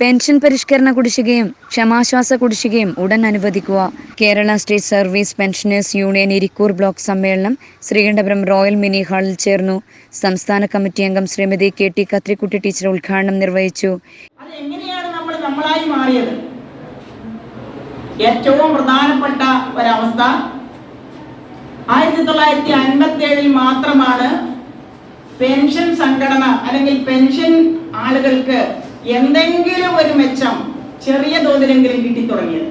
Pension പരിഷ്കരണ കുടിശ്ശികയും ക്ഷമാശ്വാസ കുടിശ്ശികയും ഉടൻ അനുവദിക്കുക. Kerala state service pensioners union Irikkur block സമ്മേളനം ശ്രീകണ്ഠപുരം റോയൽ മിനി ഹാളിൽ ചേർന്നു. സംസ്ഥാന കമ്മിറ്റി അംഗം Shrimati K T Kathrikutty teacher ഉദ്ഘാടനം നിർവഹിച്ചു. നമ്മളായി മാറിയത്? ഏറ്റവും പ്രധാനപ്പെട്ട ഒരവസ്ഥ ആയിരത്തി തൊള്ളായിരത്തി അൻപത്തി ഏഴിൽ മാത്രമാണ് പെൻഷൻ സംഘടന അല്ലെങ്കിൽ പെൻഷൻ ആളുകൾക്ക് എന്തെങ്കിലും ഒരു മെച്ചം ചെറിയ തോതിലെങ്കിലും കിട്ടിത്തുടങ്ങിയത്.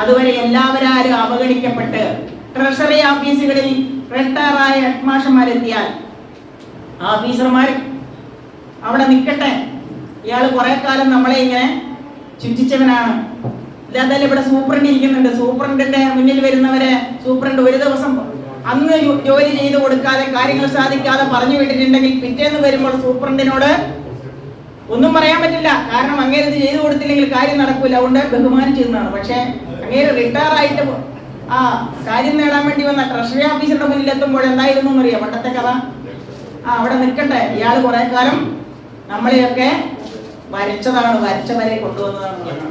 അതുവരെ എല്ലാവരും അവഗണിക്കപ്പെട്ട് ട്രഷറി ഓഫീസുകളിൽ റിട്ടയറായ ഹെഡ്മാഷന്മാരെത്തിയാൽ ഓഫീസർമാർ അവിടെ നിൽക്കട്ടെ. ഇയാൾ കുറെ കാലം നമ്മളെ ഇങ്ങനെ ചുറ്റിച്ചവനാണ്. ഇതല്ല ഇവിടെ സൂപ്രണ്ട് ഇരിക്കുന്നുണ്ട്. സൂപ്രണ്ടിന്റെ മുന്നിൽ വരുന്നവരെ സൂപ്രണ്ട് ഒരു ദിവസം അന്ന് ജോലി ചെയ്ത് കൊടുക്കാതെ കാര്യങ്ങൾ സാധിക്കാതെ പറഞ്ഞു വിട്ടിട്ടുണ്ടെങ്കിൽ പിറ്റേന്ന് വരുമ്പോൾ സൂപ്രണ്ടിനോട് ഒന്നും പറയാൻ പറ്റില്ല. കാരണം അങ്ങേര് ഇത് ചെയ്തു കൊടുത്തില്ലെങ്കിൽ കാര്യം നടക്കൂല. അതുകൊണ്ട് ബഹുമാനിച്ചിരുന്നതാണ് പക്ഷേ അങ്ങേര് റിട്ടയർ ആയിട്ട് ആ കാര്യം നേടാൻ വേണ്ടി വന്ന ട്രഷറി ഓഫീസറുടെ മുന്നിൽ എത്തുമ്പോൾ എന്തായിരുന്നു എന്നറിയാം? പണ്ടത്തെ കഥ? ആ അവിടെ നിൽക്കട്ടെ. ഇയാൾ കുറെ കാലം നമ്മളെയൊക്കെ വരച്ചതാണ് വരച്ചവരെ കൊണ്ടുവന്നതാണ്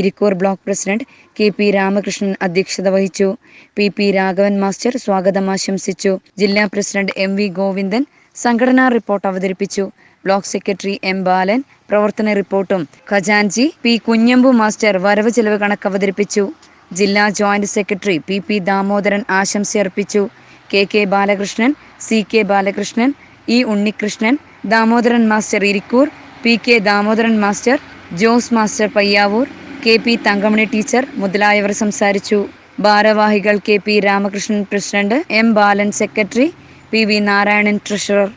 Irikkur block president K P Ramakrishnan അധ്യക്ഷത വഹിച്ചു. പി പി രാഘവൻ മാസ്റ്റർ സ്വാഗതം ആശംസിച്ചു. ജില്ലാ പ്രസിഡന്റ് എം വി ഗോവിന്ദൻ സംഘടനാ റിപ്പോർട്ട് അവതരിപ്പിച്ചു. ബ്ലോക്ക് സെക്രട്ടറി എം ബാലൻ പ്രവർത്തന റിപ്പോർട്ടും. ഖജാൻജി പി കുഞ്ഞമ്പു മാസ്റ്റർ വരവ് ചെലവ് കണക്ക് അവതരിപ്പിച്ചു ജില്ലാ joint secretary P P Damodaran ആശംസയർപ്പിച്ചു K K Balakrishnan C K Balakrishnan E Unnikrishnan Damodaran master Irikkur P K Damodaran master Jose master Payyavoor K P Thankamani teacher മുതലായവർ സംസാരിച്ചു. ഭാരവാഹികൾ K P Ramakrishnan president M Balan secretary P V Narayanan treasurer.